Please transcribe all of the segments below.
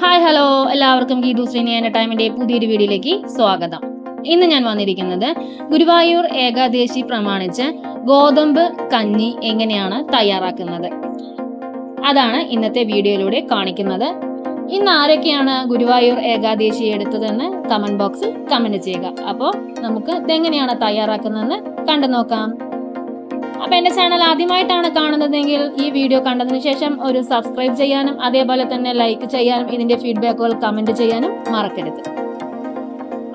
Hi hello എല്ലാവർക്കും ഗീതു ശ്രീനി ടൈമിന്റെ പുതിയൊരു വീഡിയോയിലേക്ക് സ്വാഗതം. ഇന്ന് ഞാൻ വന്നിരിക്കുന്നത് ഗുരുവായൂർ ഏകാദശി പ്രമാണിച്ച് ഗോതമ്പ് കഞ്ഞി എങ്ങനെയാണ് തയ്യാറാക്കുന്നത്? അതാണ് ഇന്നത്തെ വീഡിയോയിലൂടെ കാണിക്കുന്നത്. ഇന്ന് ആരൊക്കെയാണ് ഗുരുവായൂർ ഏകാദശി എടുത്തതെന്ന് കമന്റ് ബോക്സിൽ കമന്റ് ചെയ്യുക. അപ്പോൾ നമുക്ക് ഇതെങ്ങനെയാണ് തയ്യാറാക്കുന്നതെന്ന് കണ്ടു നോക്കാം. അപ്പൊ എന്റെ ചാനൽ ആദ്യമായിട്ടാണ് കാണുന്നതെങ്കിൽ ഈ വീഡിയോ കണ്ടതിന് ശേഷം ഒരു സബ്സ്ക്രൈബ് ചെയ്യാനും അതേപോലെ തന്നെ ലൈക്ക് ചെയ്യാനും ഇതിന്റെ ഫീഡ്ബാക്കുകൾ കമന്റ് ചെയ്യാനും മറക്കരുത്.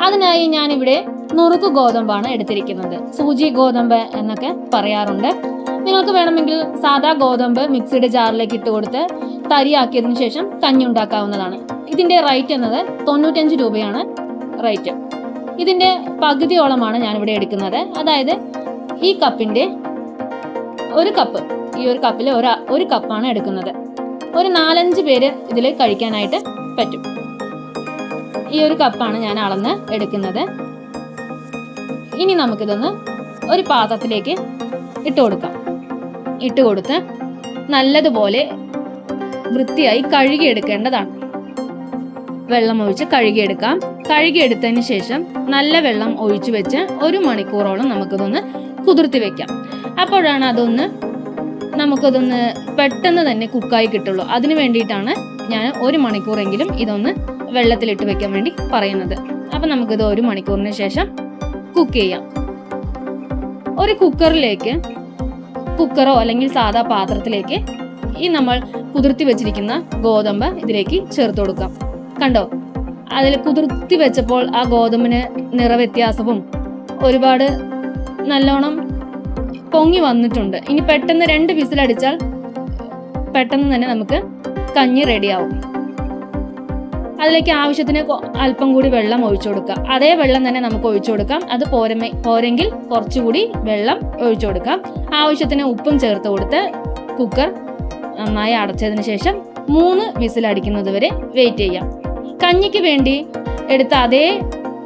അതിനായി ഞാൻ ഇവിടെ നുറുക്ക് ഗോതമ്പാണ് എടുത്തിരിക്കുന്നത്. സൂചി ഗോതമ്പ് എന്നൊക്കെ പറയാറുണ്ട്. നിങ്ങൾക്ക് വേണമെങ്കിൽ സാധാ ഗോതമ്പ് മിക്സിയുടെ ജാറിലേക്ക് ഇട്ട് കൊടുത്ത് തരിയാക്കിയതിനു ശേഷം കഞ്ഞി ഉണ്ടാക്കാവുന്നതാണ്. ഇതിന്റെ റേറ്റ് എന്നത് തൊണ്ണൂറ്റഞ്ച് രൂപയാണ് റേറ്റ് ഇതിന്റെ പകുതിയോളമാണ് ഞാൻ ഇവിടെ എടുക്കുന്നത്. അതായത് ഈ കപ്പിന്റെ ഒരു കപ്പ്. ഈ ഒരു കപ്പിൽ ഒരു ഒരു കപ്പാണ് എടുക്കുന്നത്. ഒരു നാലഞ്ച് പേര് ഇതിൽ കഴിക്കാനായിട്ട് പറ്റും. ഈ ഒരു കപ്പാണ് ഞാൻ അളന്ന് എടുക്കുന്നത്. ഇനി നമുക്കിതൊന്ന് ഒരു പാത്രത്തിലേക്ക് ഇട്ട് കൊടുക്കാം. ഇട്ട് കൊടുത്ത് നല്ലതുപോലെ വൃത്തിയായി കഴുകിയെടുക്കേണ്ടതാണ്. വെള്ളം ഒഴിച്ച് കഴുകിയെടുക്കാം. കഴുകിയെടുത്തതിന് ശേഷം നല്ല വെള്ളം ഒഴിച്ചു വെച്ച് ഒരു മണിക്കൂറോളം നമുക്കിതൊന്ന് കുതിർത്തി വെക്കാം. അപ്പോഴാണ് അതൊന്ന് നമുക്കതൊന്ന് പെട്ടെന്ന് തന്നെ കുക്കായി കിട്ടുള്ളൂ. അതിന് വേണ്ടിയിട്ടാണ് ഞാൻ ഒരു മണിക്കൂറെങ്കിലും ഇതൊന്ന് വെള്ളത്തിലിട്ട് വെക്കാൻ വേണ്ടി പറയുന്നത്. അപ്പം നമുക്കിത് ഒരു മണിക്കൂറിന് ശേഷം കുക്ക് ചെയ്യാം. ഒരു കുക്കറിലേക്ക് കുക്കറോ അല്ലെങ്കിൽ സാധാ പാത്രത്തിലേക്ക് ഈ നമ്മൾ കുതിർത്തി വെച്ചിരിക്കുന്ന ഗോതമ്പ് ഇതിലേക്ക് ചേർത്ത് കൊടുക്കാം. കണ്ടോ? അതിൽ കുതിർത്തി വെച്ചപ്പോൾ ആ ഗോതമ്പിന് നിറവ്യത്യാസവും ഒരുപാട് നല്ലോണം പൊങ്ങി വന്നിട്ടുണ്ട്. ഇനി പെട്ടെന്ന് രണ്ട് വിസിലടിച്ചാൽ പെട്ടെന്ന് തന്നെ നമുക്ക് കഞ്ഞി റെഡിയാവും. അതിലേക്ക് ആവശ്യത്തിന് അല്പം കൂടി വെള്ളം ഒഴിച്ചു കൊടുക്കാം അതേ വെള്ളം തന്നെ നമുക്ക് ഒഴിച്ചു കൊടുക്കാം. അത് പോരമേ പോരെങ്കിൽ കുറച്ചുകൂടി വെള്ളം ഒഴിച്ചു കൊടുക്കാം. ആവശ്യത്തിന് ഉപ്പും ചേർത്ത് കൊടുത്ത് കുക്കർ നന്നായി അടച്ചതിന് ശേഷം മൂന്ന് വിസിലടിക്കുന്നത് വരെ വെയിറ്റ് ചെയ്യാം. കഞ്ഞിക്ക് വേണ്ടി എടുത്ത അതേ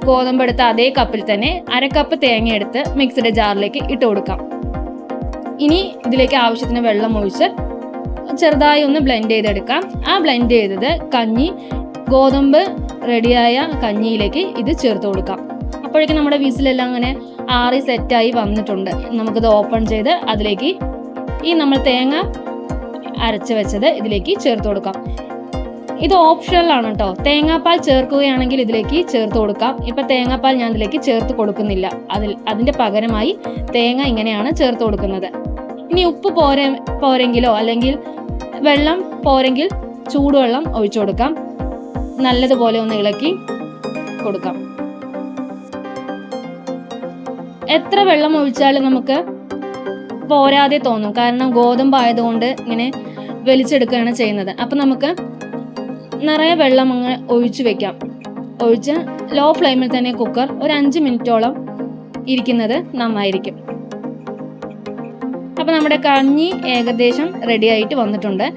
ഗോതമ്പ് എടുത്ത അതേ കപ്പിൽ തന്നെ അരക്കപ്പ് കപ്പ് തേങ്ങ എടുത്ത് മിക്സിയുടെ ജാറിലേക്ക് ഇട്ട് കൊടുക്കാം. ഇനി ഇതിലേക്ക് ആവശ്യത്തിന് വെള്ളം ഒഴിച്ച് ചെറുതായി ഒന്ന് ബ്ലെൻഡ് ചെയ്തെടുക്കാം. ആ ബ്ലെൻഡ് ചെയ്തത് കഞ്ഞി ഗോതമ്പ് റെഡിയായ കഞ്ഞിയിലേക്ക് ഇത് ചേർത്ത് കൊടുക്കാം. അപ്പോഴേക്കും നമ്മുടെ വീസിലെല്ലാം അങ്ങനെ ആറി സെറ്റായി വന്നിട്ടുണ്ട്. നമുക്കിത് ഓപ്പൺ ചെയ്ത് അതിലേക്ക് ഈ നമ്മൾ തേങ്ങ അരച്ച് വെച്ചത് ഇതിലേക്ക് ചേർത്ത് കൊടുക്കാം. ഇത് ഓപ്ഷണൽ ആണ് കേട്ടോ തേങ്ങാപ്പാൽ ചേർക്കുകയാണെങ്കിൽ ഇതിലേക്ക് ചേർത്ത് കൊടുക്കാം. ഇപ്പൊ തേങ്ങാപ്പാൽ ഞാൻ ഇതിലേക്ക് ചേർത്ത് കൊടുക്കുന്നില്ല. അതിൽ അതിന്റെ പകരമായി തേങ്ങ ഇങ്ങനെയാണ് ചേർത്ത് കൊടുക്കുന്നത്. ഇനി ഉപ്പ് പോരെ പോരെങ്കിലോ അല്ലെങ്കിൽ വെള്ളം പോരെങ്കിൽ ചൂടുവെള്ളം ഒഴിച്ചു കൊടുക്കാം. നല്ലതുപോലെ ഒന്ന് ഇളക്കി കൊടുക്കാം. എത്ര വെള്ളം ഒഴിച്ചാലും നമുക്ക് പോരാതെ തോന്നും. കാരണം ഗോതമ്പ് ആയതുകൊണ്ട് ഇങ്ങനെ വലിച്ചെടുക്കുകയാണ് ചെയ്യുന്നത്. അപ്പൊ നമുക്ക് നിറയെ വെള്ളം അങ്ങ് ഒഴിച്ചു വെക്കാം. ഒഴിച്ച് ലോ ഫ്ലെയിമിൽ തന്നെ കുക്കർ ഒരു അഞ്ച് മിനിറ്റോളം ഇരിക്കുന്നത് നന്നായിരിക്കും. അപ്പം നമ്മുടെ കഞ്ഞി ഏകദേശം റെഡി ആയിട്ട് വന്നിട്ടുണ്ട്.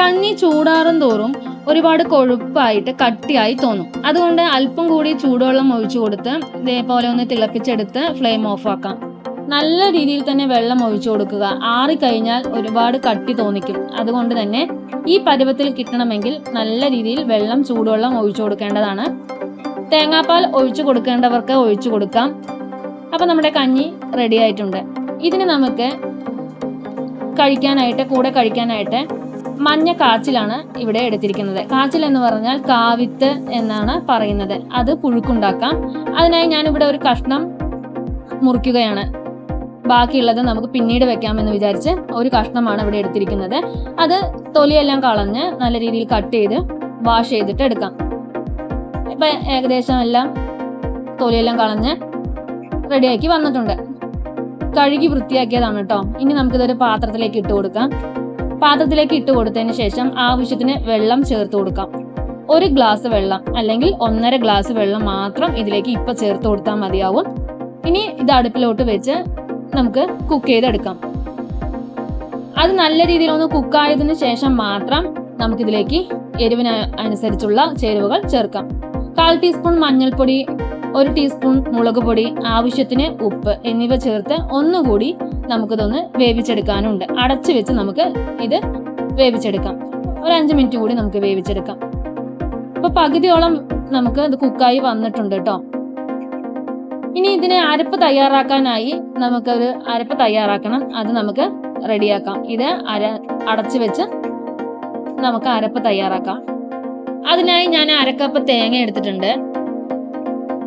കഞ്ഞി ചൂടാറും തോറും ഒരുപാട് കൊഴുപ്പായിട്ട് കട്ടിയായി തോന്നും. അതുകൊണ്ട് അല്പം കൂടി ചൂടുവെള്ളം ഒഴിച്ചു കൊടുത്ത് ഇതേപോലെ ഒന്ന് തിളപ്പിച്ചെടുത്ത് ഫ്ലെയിം ഓഫ് ആക്കാം. നല്ല രീതിയിൽ തന്നെ വെള്ളം ഒഴിച്ചു കൊടുക്കുക. ആറിക്കഴിഞ്ഞാൽ ഒരുപാട് കട്ടി തോന്നിക്കും. അതുകൊണ്ട് തന്നെ ഈ പരുവത്തിൽ കിട്ടണമെങ്കിൽ നല്ല രീതിയിൽ വെള്ളം ചൂടുവെള്ളം ഒഴിച്ചു കൊടുക്കേണ്ടതാണ്. തേങ്ങാപ്പാൽ ഒഴിച്ചു കൊടുക്കേണ്ടവർക്ക് ഒഴിച്ചു കൊടുക്കാം. അപ്പൊ നമ്മുടെ കഞ്ഞി റെഡി ആയിട്ടുണ്ട്. ഇതിന് നമുക്ക് കഴിക്കാനായിട്ട് കൂടെ കഴിക്കാനായിട്ട് മഞ്ഞ കാച്ചിലാണ് ഇവിടെ എടുത്തിരിക്കുന്നത്. കാച്ചിൽ എന്ന് പറഞ്ഞാൽ കാവിത്ത് എന്നാണ് പറയുന്നത്. അത് പുഴുക്കുണ്ടാക്കാം. അതിനായി ഞാനിവിടെ ഒരു കഷ്ണം മുറിക്കുകയാണ്. ബാക്കിയുള്ളത് നമുക്ക് പിന്നീട് വെക്കാമെന്ന് വിചാരിച്ച് ഒരു കഷ്ണമാണ് ഇവിടെ എടുത്തിരിക്കുന്നത്. അത് തൊലിയെല്ലാം കളഞ്ഞ് നല്ല രീതിയിൽ കട്ട് ചെയ്ത് വാഷ് ചെയ്തിട്ട് എടുക്കാം. ഇപ്പൊ ഏകദേശം എല്ലാം തൊലിയെല്ലാം കളഞ്ഞ് റെഡിയാക്കി വന്നിട്ടുണ്ട്. കഴുകി വൃത്തിയാക്കിയതാണ് കേട്ടോ. ഇനി നമുക്കിതൊരു പാത്രത്തിലേക്ക് ഇട്ട് കൊടുക്കാം. പാത്രത്തിലേക്ക് ഇട്ട് കൊടുത്തതിന് ശേഷം ആവശ്യത്തിന് വെള്ളം ചേർത്ത് കൊടുക്കാം. ഒരു ഗ്ലാസ് വെള്ളം അല്ലെങ്കിൽ ഒന്നര ഗ്ലാസ് വെള്ളം മാത്രം ഇതിലേക്ക് ഇപ്പൊ ചേർത്ത് കൊടുത്താൽ മതിയാവും. ഇനി ഇത് അടുപ്പിലോട്ട് വെച്ച് നമുക്ക് കുക്ക് ചെയ്തെടുക്കാം. അത് നല്ല രീതിയിൽ ഒന്ന് കുക്കായതിനു ശേഷം മാത്രം നമുക്കിതിലേക്ക് എരിവിന് അനുസരിച്ചുള്ള ചേരുവകൾ ചേർക്കാം. കാൽ ടീസ്പൂൺ മഞ്ഞൾപ്പൊടി ഒരു ടീസ്പൂൺ മുളക് പൊടി ആവശ്യത്തിന് ഉപ്പ് എന്നിവ ചേർത്ത് ഒന്നുകൂടി നമുക്കിതൊന്ന് വേവിച്ചെടുക്കാനുണ്ട്. അടച്ചു വെച്ച് നമുക്ക് ഇത് വേവിച്ചെടുക്കാം. ഒരു അഞ്ച് മിനിറ്റ് കൂടി നമുക്ക് വേവിച്ചെടുക്കാം. അപ്പൊ പകുതിയോളം നമുക്ക് ഇത് കുക്കായി വന്നിട്ടുണ്ട് കേട്ടോ ഇനി ഇതിനെ അരപ്പ് തയ്യാറാക്കാനായി നമുക്കൊരു അരപ്പ് തയ്യാറാക്കണം. അത് നമുക്ക് റെഡിയാക്കാം. ഇത് അര അടച്ചു വെച്ച് നമുക്ക് അരപ്പ് തയ്യാറാക്കാം. അതിനായി ഞാൻ അരക്കപ്പ് തേങ്ങ എടുത്തിട്ടുണ്ട്.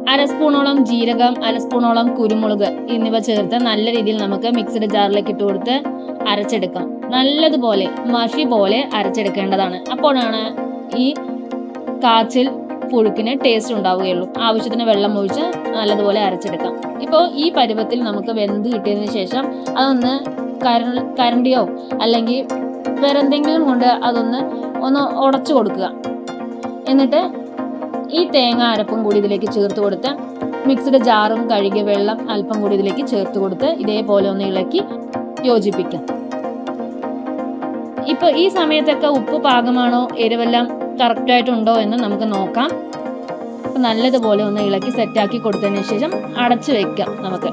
അര സ്പൂണോളം ജീരകം അര സ്പൂണോളം കുരുമുളക് എന്നിവ ചേർത്ത് നല്ല രീതിയിൽ നമുക്ക് മിക്സഡ് ജാറിലേക്ക് ഇട്ട് കൊടുത്ത് അരച്ചെടുക്കാം. നല്ലതുപോലെ മഷി പോലെ അരച്ചെടുക്കേണ്ടതാണ്. അപ്പോഴാണ് ഈ കാച്ചിൽ പുഴുക്കിന് ടേസ്റ്റ് ഉണ്ടാവുകയുള്ളൂ. ആവശ്യത്തിന് വെള്ളം ഒഴിച്ച് നല്ലതുപോലെ അരച്ചെടുക്കാം. ഇപ്പോൾ ഈ പരുവത്തിൽ നമുക്ക് വെന്ത് കിട്ടിയതിന് ശേഷം അതൊന്ന് കര കരണ്ടിയോ അല്ലെങ്കിൽ വേറെ എന്തെങ്കിലും കൊണ്ട് അതൊന്ന് ഒന്ന് ഉടച്ചു കൊടുക്കുക. എന്നിട്ട് ഈ തേങ്ങ അരപ്പും കൂടി ഇതിലേക്ക് ചേർത്ത് കൊടുത്ത് മിക്സഡ് ജാറും കഴുകിയ വെള്ളം അല്പം കൂടി ഇതിലേക്ക് ചേർത്ത് കൊടുത്ത് ഇതേപോലെ ഒന്ന് ഇളക്കി യോജിപ്പിക്കാം. ഇപ്പൊ ഈ സമയത്തൊക്കെ ഉപ്പ് പാകമാണോ? എരിവെല്ലാം കറക്റ്റ് ആയിട്ടുണ്ടോ എന്ന് നമുക്ക് നോക്കാം. അപ്പം നല്ലതുപോലെ ഒന്ന് ഇളക്കി സെറ്റാക്കി കൊടുത്തതിന് ശേഷം അടച്ചു വെക്കാം നമുക്ക്.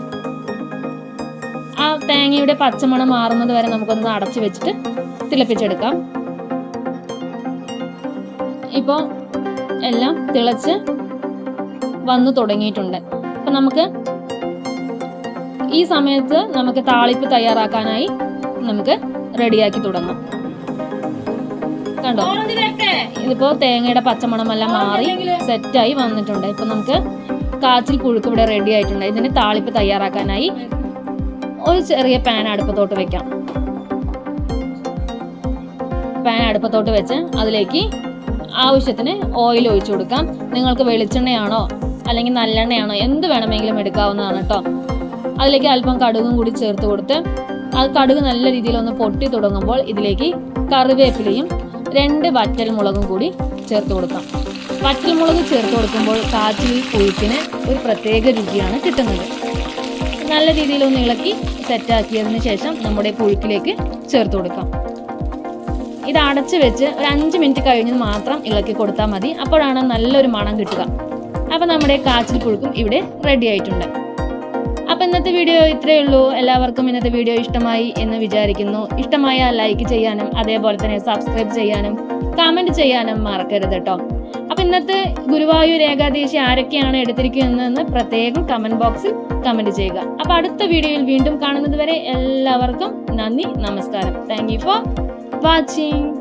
ആ തേങ്ങയുടെ പച്ചമണം മാറുന്നത് വരെ നമുക്കൊന്ന് അടച്ചു വെച്ചിട്ട് തിളപ്പിച്ചെടുക്കാം. ഇപ്പോൾ എല്ലാം തിളച്ച് വന്നു തുടങ്ങിയിട്ടുണ്ട്. അപ്പം നമുക്ക് ഈ സമയത്ത് നമുക്ക് താളിപ്പ് തയ്യാറാക്കാനായി നമുക്ക് റെഡിയാക്കി തുടങ്ങാം. കണ്ടോ? ഇതിപ്പോ തേങ്ങയുടെ പച്ചമണം എല്ലാം മാറി സെറ്റായി വന്നിട്ടുണ്ട്. ഇപ്പൊ നമുക്ക് കാച്ചിൽ പുഴുക്ക് ഇവിടെ റെഡി ആയിട്ടുണ്ട്. ഇതിന് താളിപ്പ് തയ്യാറാക്കാനായി ഒരു ചെറിയ പാൻ അടുപ്പത്തോട്ട് വെക്കാം. പാൻ അടുപ്പത്തോട്ട് വെച്ച് അതിലേക്ക് ആവശ്യത്തിന് ഓയിൽ ഒഴിച്ചു കൊടുക്കാം. നിങ്ങൾക്ക് വെളിച്ചെണ്ണയാണോ അല്ലെങ്കിൽ നല്ലെണ്ണയാണോ എന്ത് വേണമെങ്കിലും എടുക്കാവുന്നതാണ് കേട്ടോ അതിലേക്ക് അല്പം കടുകും കൂടി ചേർത്ത് കൊടുത്ത് ആ കടുക് നല്ല രീതിയിൽ ഒന്ന് പൊട്ടി തുടങ്ങുമ്പോൾ ഇതിലേക്ക് കറിവേപ്പിലയും രണ്ട് വറ്റൽ മുളകും കൂടി ചേർത്ത് കൊടുക്കാം. വറ്റൽ മുളക് ചേർത്ത് കൊടുക്കുമ്പോൾ കാച്ചിൽ പുഴുക്കിന് ഒരു പ്രത്യേക രുചിയാണ് കിട്ടുന്നത്. നല്ല രീതിയിൽ ഒന്ന് ഇളക്കി സെറ്റാക്കിയതിന് ശേഷം നമ്മുടെ പുഴുക്കിലേക്ക് ചേർത്ത് കൊടുക്കാം. ഇത് അടച്ച് വെച്ച് ഒരു അഞ്ച് മിനിറ്റ് കഴിഞ്ഞ് മാത്രം ഇളക്കി കൊടുത്താൽ മതി. അപ്പോഴാണ് നല്ലൊരു മണം കിട്ടുക. അപ്പോൾ നമ്മുടെ കാച്ചിൽ പുഴുക്കും ഇവിടെ റെഡി ആയിട്ടുണ്ട്. ഇന്നത്തെ വീഡിയോ ഇത്രയേ ഉള്ളൂ. എല്ലാവർക്കും ഇന്നത്തെ വീഡിയോ ഇഷ്ടമായി എന്ന് വിചാരിക്കുന്നു. ഇഷ്ടമായ ലൈക്ക് ചെയ്യാനും അതേപോലെ തന്നെ സബ്സ്ക്രൈബ് ചെയ്യാനും കമന്റ് ചെയ്യാനും മറക്കരുത് കേട്ടോ അപ്പം ഇന്നത്തെ ഗുരുവായൂർ ഏകാദശി ആരൊക്കെയാണ് എടുത്തിരിക്കുന്നതെന്ന് പ്രത്യേകം കമന്റ് ബോക്സിൽ കമന്റ് ചെയ്യുക. അപ്പോൾ അടുത്ത വീഡിയോയിൽ വീണ്ടും കാണുന്നത് വരെ എല്ലാവർക്കും നന്ദി നമസ്കാരം. Thank you for watching.